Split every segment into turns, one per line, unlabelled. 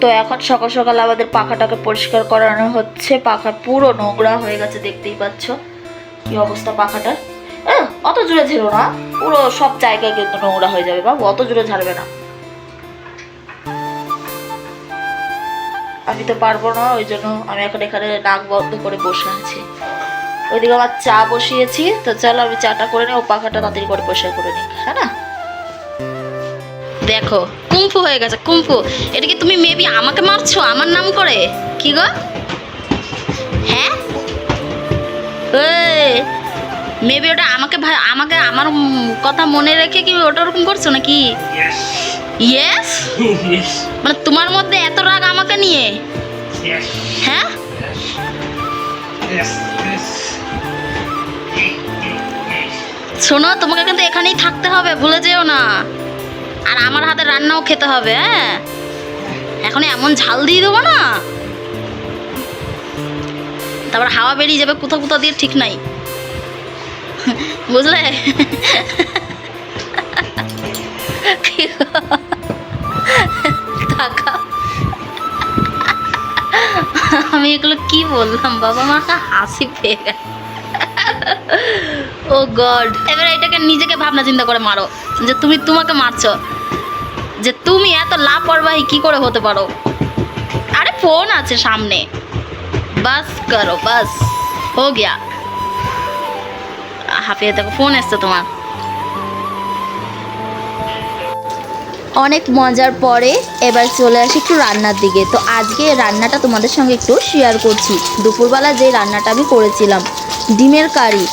তো এখন সকাল সকাল আমাদের পাখাটাকে পরিষ্কার করানো হচ্ছে। পাখা পুরো নোংরা হয়ে গেছে, দেখতেই পাচ্ছ কি অবস্থা পাখাটার। অত জোরে ঝেড়ো না, পুরো সব জায়গায় কিন্তু নোংরা হয়ে যাবে বাবু, অত জোরে ঝাড়বে না। আমি তো পারব না, ওই জন্য আমি এখন এখানে নাক বন্ধ করে বসে আছি। ওইদিকে আমার চা বসিয়েছি, তো চলো আমি চাটা করে নিই, ও পাখাটা তাড়াতাড়ি করে পরিষ্কার করে নিই হ্যাঁ না?
দেখো কুম্ফু হয়ে গেছে কুম্ফু। এটা কি তুমি মেবি আমাকে মারছো? আমার নাম করে? কি গো? হ্যাঁ? মেবি ওটা আমাকে ভা- আমাকে আমার কথা মনে রেখে কি ওটা ওরকম করছ নাকি? ইয়েস মানে তোমার মধ্যে এত রাগ আমাকে নিয়ে? হ্যাঁ. শোনো তোমাকে কিন্তু এখানেই থাকতে হবে ভুলে যেও না। আর আমার হাতে রান্নাও খেতে হবে হ্যাঁ? এখন এমন ঝাল দিয়ে দেবো না? তারপর হাওয়া বেরিয়ে যাবে কোথাও কোথাও দিয়ে ঠিক নাই। বুঝলে? আমি এগুলো কি বললাম? বাবা মা, হাসি পেয়ে গেল। Oh God. এবারে এটাকে নিজেকে ভাবনা চিন্তা করে মারো, যে তুমি তোমাকে মারছো। যে তুমি এত লাপরবাহী কি করে হতে পারো? আরে ফোন আছে সামনে। বাস করো, বাস। হো গিয়া। হাফিয়ে দেখো, ফোন এসছে তোমার।
অনেক মজার পরে এবার চলে আসি একটু রান্নার দিকে। তো আজকে রান্নাটা তোমাদের সঙ্গে একটু শেয়ার করছি। দুপুরবেলা যে রান্নাটা আমি করেছিলাম, ডিমের কারি।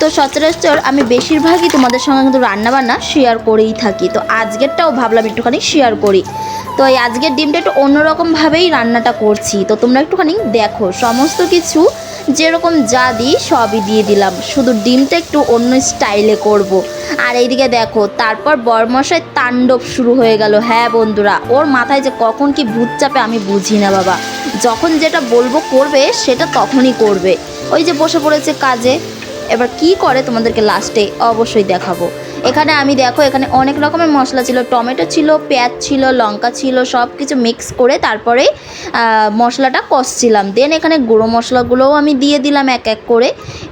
তো সচরাচর আমি বেশিরভাগই তোমাদের সঙ্গে কিন্তু রান্নাবান্না শেয়ার করেই থাকি। তো আজকেরটাও ভাবলাম একটুখানি শেয়ার করি। তো এই আজকের ডিমটা একটু অন্যরকমভাবেই রান্নাটা করছি। তো তোমরা একটুখানি দেখো, সমস্ত কিছু যেরকম যা দিই সবই দিয়ে দিলাম। শুধু ডিমটা একটু অন্য স্টাইলে করব। আর এইদিকে দেখো, তারপর বরমশাই তাণ্ডব শুরু হয়ে গেল। হ্যাঁ বন্ধুরা, ওর মাথায় যে কখন কি ভূত চাপে আমি বুঝি না বাবা। যখন যেটা বলব করবে, সেটা তখনই করবে। ওই যে বসে পড়েছে কাজে এবার কি করে তোমাদেরকে লাস্টে অবশ্যই দেখাবো। এখানে আমি দেখো, এখানে অনেক রকমের মশলা ছিল। টমেটো ছিল, পেঁয়াজ ছিল, লঙ্কা ছিল সব কিছু মিক্স করে তারপরে মশলাটা কষছিলাম। দেন এখানে গুঁড়ো মশলাগুলোও আমি দিয়ে দিলাম এক এক করে।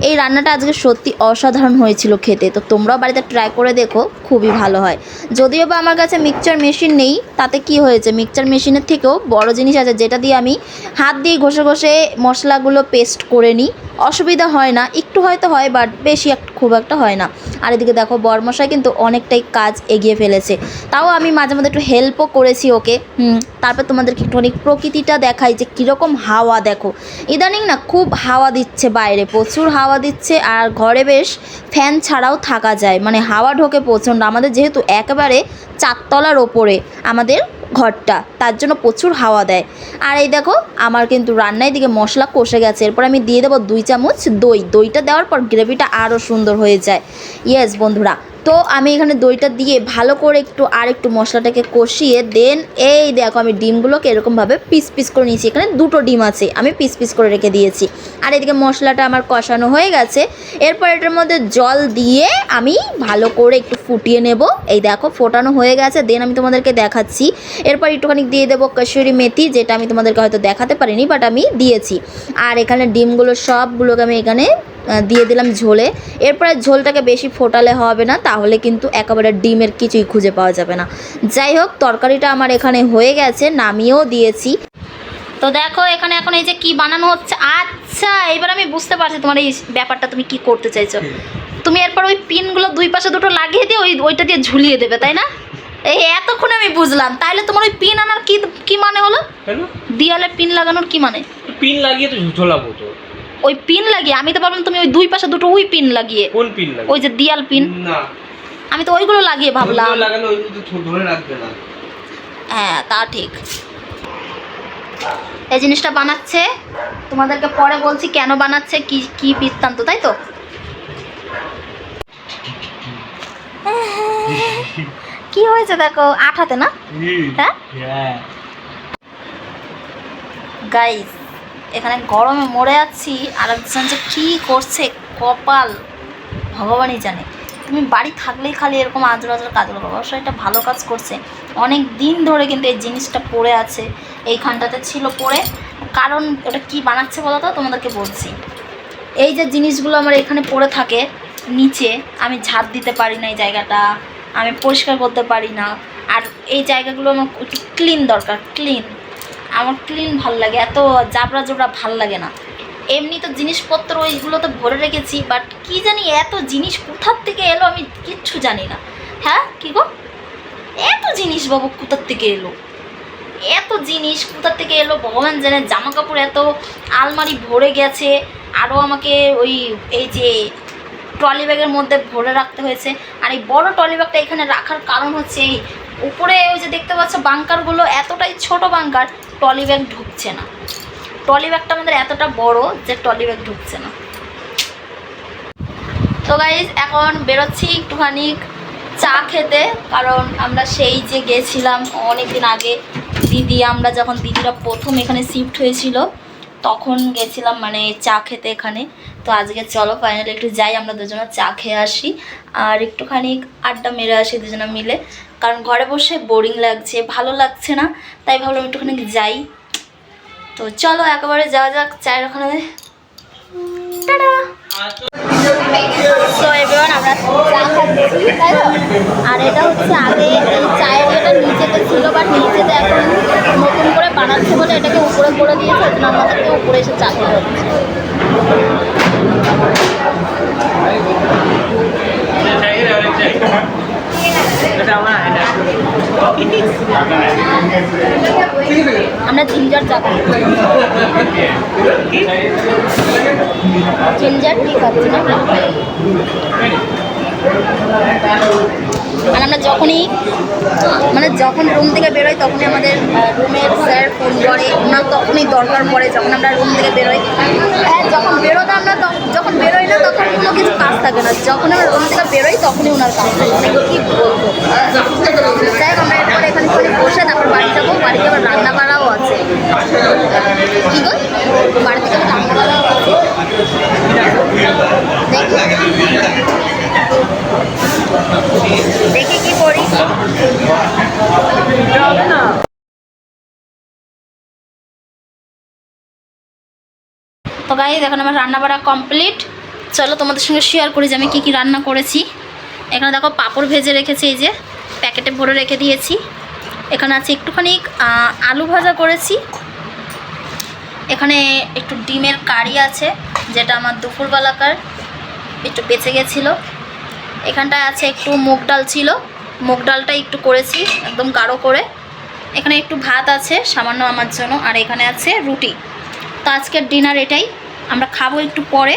এই রান্নাটা আজকে সত্যি অসাধারণ হয়েছিল খেতে। তো তোমরাও বাড়িতে ট্রাই করে দেখো। খুবই ভালো হয়। যদিও বা আমার কাছে মিক্সচার মেশিন নেই, তাতে কি হয়েছে? মিক্সচার মেশিনের থেকেও বড় জিনিস আছে, যেটা দিয়ে আমি হাত দিয়ে ঘষে ঘষে মশলাগুলো পেস্ট করে নিই। অসুবিধা হয় না, একটু হয়তো হয় বাট বেশি খুব একটা হয় না। আর এদিকে দেখো, বরমশাই কিন্তু অনেকটাই কাজ এগিয়ে ফেলেছে। তাও আমি মাঝে মধ্যে একটু হেল্পও করেছি ওকে। হুম, তারপর তোমাদেরকে একটুখানি প্রকৃতিটা দেখাই যে কীরকম হাওয়া দেখো। ইদানিং না খুব হাওয়া দিচ্ছে বাইরে, প্রচুর হাওয়া দিচ্ছে, আর ঘরে বেশ ফ্যান ছাড়াও থাকা যায়। মানে হাওয়া ঢোকে প্রচণ্ড। আমাদের যেহেতু একেবারে চারতলার ওপরে আমাদের ঘরটা, তার জন্য প্রচুর হাওয়া দেয়। আর এই দেখো, আমার কিন্তু রান্নায় দিকে মশলা কষে গেছে। এরপর আমি দিয়ে দেবো দুই চামচ দই। দইটা দেওয়ার পর গ্রেভিটা আরও সুন্দর হয়ে যায়। ইয়েস বন্ধুরা তো আমি এখানে দইটা দিয়ে ভালো করে একটু আর একটু মশলাটাকে কষিয়ে দেন এই দেখো আমি ডিমগুলোকে এরকমভাবে পিস পিস করে নিয়েছি। এখানে দুটো ডিম আছে, আমি পিস পিস করে রেখে দিয়েছি। আর এদিকে মশলাটা আমার কষানো হয়ে গেছে। এরপর এটার মধ্যে জল দিয়ে আমি ভালো করে একটু ফুটিয়ে নেব। এই দেখো ফোটানো হয়ে গেছে দেন আমি তোমাদেরকে দেখাচ্ছি। এরপর একটুখানি দিয়ে দেবো কসুরি মেথি, যেটা আমি তোমাদেরকে হয়তো দেখাতে পারিনি বাট আমি দিয়েছি। আর এখানে ডিমগুলো সবগুলোকে আমি এখানে দিয়ে দিলাম ঝোলে। এরপরে ঝোলটাকে বেশি ফোটালে হবে না তাহলে কিন্তু একেবারে ডিমের কিছুই খুঁজে পাওয়া যাবে না। যাই হোক তরকারিটা আমার এখানে হয়ে গেছে নামিয়েও দিয়েছি।
তো দেখো এখানে এখন এই যে কি বানানো হচ্ছে। আচ্ছা এবার আমি বুঝতে পারছি তোমার এই ব্যাপারটা তুমি কি করতে চাইছো। তুমি এরপর ওই পিনগুলো দুই পাশে দুটো লাগিয়ে দিয়ে ওই ওইটা দিয়ে ঝুলিয়ে দেবে তাই না? এই এতক্ষণ আমি বুঝলাম। তাইলে তোমার ওই পিন আনার কি কি মানে হলো? দিয়ালে পিন লাগানোর কি মানে?
পিন লাগিয়ে তো ঝোলাবো তো।
ওই পিন লাগিয়ে আমি তো ভাবলাম তুমি ওই দুই পাশে দুটো ওই পিন লাগিয়ে।
কোন পিন লাগে
ওই যে দিয়াল পিন।
না।
আমি তো ওইগুলো লাগিয়ে ভাবলাম।
ওইগুলো লাগালে তো ধরে রাখবে না।
হ্যাঁ তা ঠিক। এই জিনিসটা বানাচ্ছে। তোমাদেরকে পরে বলছি কেন বানাচ্ছে কি কি বৃত্তান্ত তাই তো? কি হয়েছে দেখো আঠাতে না? হ্যাঁ?
হ্যাঁ।
গাইস এখানে গরমে মরে যাচ্ছি আর একজন যে কী করছে কপাল, ভগবানই জানে।
তুমি বাড়ি থাকলেই খালি এরকম আজর আজর কাজগুলো করো অবশ্যই এটা ভালো কাজ করছে। অনেক দিন ধরে কিন্তু এই জিনিসটা পড়ে আছে। এইখানটাতে ছিল পড়ে। কারণ ওটা কি বানাচ্ছে বলো তো? তোমাদেরকে বলছি। এই যে জিনিসগুলো আমার এখানে পড়ে থাকে, নিচে আমি ঝাঁপ দিতে পারি না এই জায়গাটা, আমি পরিষ্কার করতে পারি না। আর এই জায়গাগুলো আমার ক্লিন দরকার ক্লিন আমার ক্লিন ভালো লাগে, এত জাবরা জোবরা ভালো লাগে না। এমনি তো জিনিসপত্র ওইগুলোতে ভরে রেখেছি বাট কি জানি এত জিনিস কোথার থেকে এলো আমি কিচ্ছু জানি না। হ্যাঁ কি গো? এত জিনিস বাবু কোথার থেকে এলো? এত জিনিস কোথার থেকে এলো? ভগবান জানে জামা কাপড় এত আলমারি ভরে গেছে আরও আমাকে ওই, এই যে ট্রলি ব্যাগের মধ্যে ভরে রাখতে হয়েছে। আর এই বড় ট্রলি ব্যাগটা এখানে রাখার কারণ হচ্ছে এই উপরে ওই যে দেখতে পাচ্ছ বাংকারগুলো এতটাই ছোট বাংকার ট্রলি ব্যাগ ঢুকছে না। ট্রলি ব্যাগটা আমাদের এতটা বড় যে ট্রলি ব্যাগ ঢুকছে না। তো গাইজ এখন বেরোচ্ছি একটুখানি চা খেতে, কারণ আমরা সেই যে গেছিলাম অনেক দিন আগে, দিদি, আমরা যখন দিদিরা প্রথম এখানে শিফট হয়েছিল, তখন গেছিলাম মানে চা খেতে এখানে। তো আজকে চলো ফাইনালি একটু যাই, আমরা দুজনে চা খেয়ে আসি। আর একটুখানি আড্ডা মেরে আসি দুজনে মিলে। কারণ ঘরে বসে বোরিং লাগছে, ভালো লাগছে না, তাই ভাবলাম একটুখানি যাই। তো চলো, একেবারে যাওয়া যাক চায়ের ওখানে। তো এবার আমরা আর এটা হচ্ছে আগে এই চায়ের এটা নিচেতে ছিল বা নিচেতে এখন নতুন করে বানাচ্ছে বলে এটাকে উপরে করে দিয়েছে, ওই জন্য আমাদেরকে উপরে এসে চা খেতে হচ্ছে।
আমার
জিঞ্জার চা খাই জিঞ্জার টি খাচ্ছি না আর আমরা যখনই মানে যখন রুম থেকে বেরোই তখনই আমাদের রুমের স্যার ফোন করে, ওনার তখনই দরকার পড়ে যখন আমরা রুম থেকে বেরোই। হ্যাঁ যখন বেরোতে আমরা যখন বেরোই না তখন কোনো কিছু কাজ থাকে না। যখন আমরা রুম থেকে বেরোই তখনই ওনার কাজ থাকে। মানে কী বলব? যাই আমরা এরপর এখানে বসে তারপর বাড়ি যাব। বাড়িতে আবার রান্না বাড়াও আছে। কী গো? বাড়ি থেকে আবার রান্না বাড়াও আছে দেখি দেখি কি করি তো গাইজ এখন আমার রান্না বাড়া কমপ্লিট চলো তোমাদের সঙ্গে শেয়ার করি যে আমি কী কী রান্না করেছি। এখানে দেখো পাঁপড় ভেজে রেখেছি, এই যে প্যাকেটে ভরে রেখে দিয়েছি। এখানে আছে একটুখানি আলু ভাজা করেছি। এখানে একটু ডিমের কারি আছে, যেটা আমার দুপুরবেলাকার একটু বেঁচে গেছিল। এখানটায় আছে একটু মুগ ডাল ছিল। মুগ ডালটা একটু করেছি, একদম গাঢ় করে। এখানে একটু ভাত আছে, সামান্য আমার জন্য। আর এখানে আছে রুটি। তো আজকের ডিনার এটাই। আমরা খাব একটু পরে,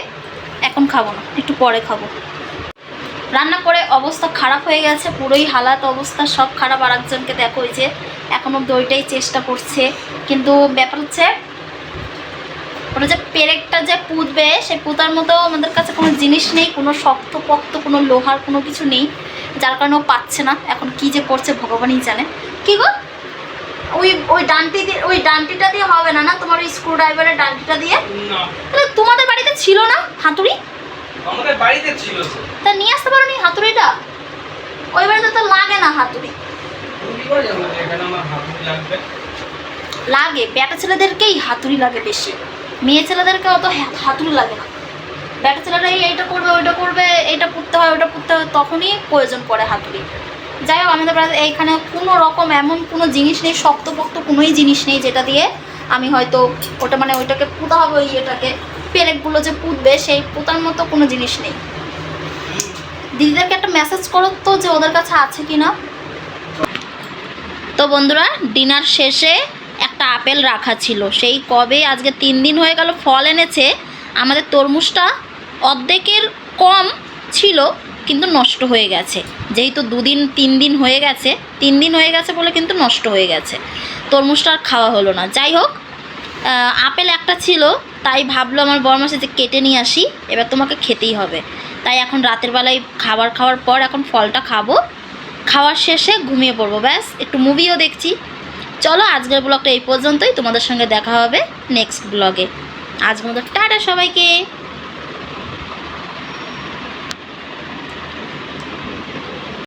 এখন খাব না, একটু পরে খাব। রান্না করে অবস্থা খারাপ হয়ে গেছে, পুরোই হালাত অবস্থা, সব খারাপ। আর একজনকে দেখো ওই যে এখন অব্দি ওইটাই চেষ্টা করছে। কিন্তু ব্যাপার হচ্ছে ওটা যে পেরেকটা যে পুঁতবে, সেই পুঁতার মতো আমাদের কাছে কোনো জিনিস নেই, কোনো শক্ত পক্ত কোনো লোহার কোনো কিছু নেই, যার কারণে ও পাচ্ছে না। এখন কি যে করছে ভগবানই জানে। কি গো? ওই ওই ডান্টি ওই ডান্টিটা দিয়ে হবে না না? তোমার ওই স্ক্রু ড্রাইভারের ডান্টিটা দিয়ে? তাহলে তোমাদের বাড়িতে ছিল না হাতুড়ি?
আমাদের বাড়িতে ছিল তা।
নিয়ে আসতে পারো নি হাতুড়িটা? ওই বাড়িতে তো লাগে না হাতুড়ি। লাগে। বেটা ছেলেদেরকেই হাতুড়ি লাগে বেশি। মেয়ে ছেলেদেরকে অত হাতুড়ি লাগে না। বেটা ছেলেরা এইটা করবে ওইটা করবে এইটা পুঁততে হয় ওইটা পুঁততে হয় তখনই প্রয়োজন পড়ে হাতুড়ি। যাই হোক, আমাদের বাড়িতে এইখানে কোনো রকম এমন কোনো জিনিস নেই, শক্তপোক্ত কোনোই জিনিস নেই যেটা দিয়ে আমি হয়তো ওটা মানে ওইটাকে পুঁতা হবে ওই এটাকে পেরেকগুলো যে পুঁতবে, সেই পুঁতার মতো কোনো জিনিস নেই। দিদিদেরকে একটা মেসেজ করো তো যে ওদের কাছে আছে কি না তো বন্ধুরা ডিনার শেষে একটা আপেল রাখা ছিল। সেই কবে আজকে তিন দিন হয়ে গেল ফল এনেছে। আমাদের তরমুজটা অর্ধেকের কম ছিল, কিন্তু নষ্ট হয়ে গেছে। যেহেতু দুদিন তিন দিন হয়ে গেছে তিন দিন হয়ে গেছে বলে কিন্তু নষ্ট হয়ে গেছে। তরমুজটা আর খাওয়া হলো না। যাই হোক আপেল একটা ছিল, তাই ভাবলো আমার বরমাসে যে কেটে নিয়ে আসি, এবার তোমাকে খেতেই হবে। তাই এখন রাতের বেলায় খাবার খাওয়ার পর এখন ফলটা খাব। খাওয়ার শেষে ঘুমিয়ে পড়ব, ব্যাস, একটু মুভিও দেখছি। চলো, আজকের ব্লগটা এই পর্যন্তই। তোমাদের সঙ্গে দেখা হবে নেক্সট ব্লগে আজ মতো টাটা সবাইকে।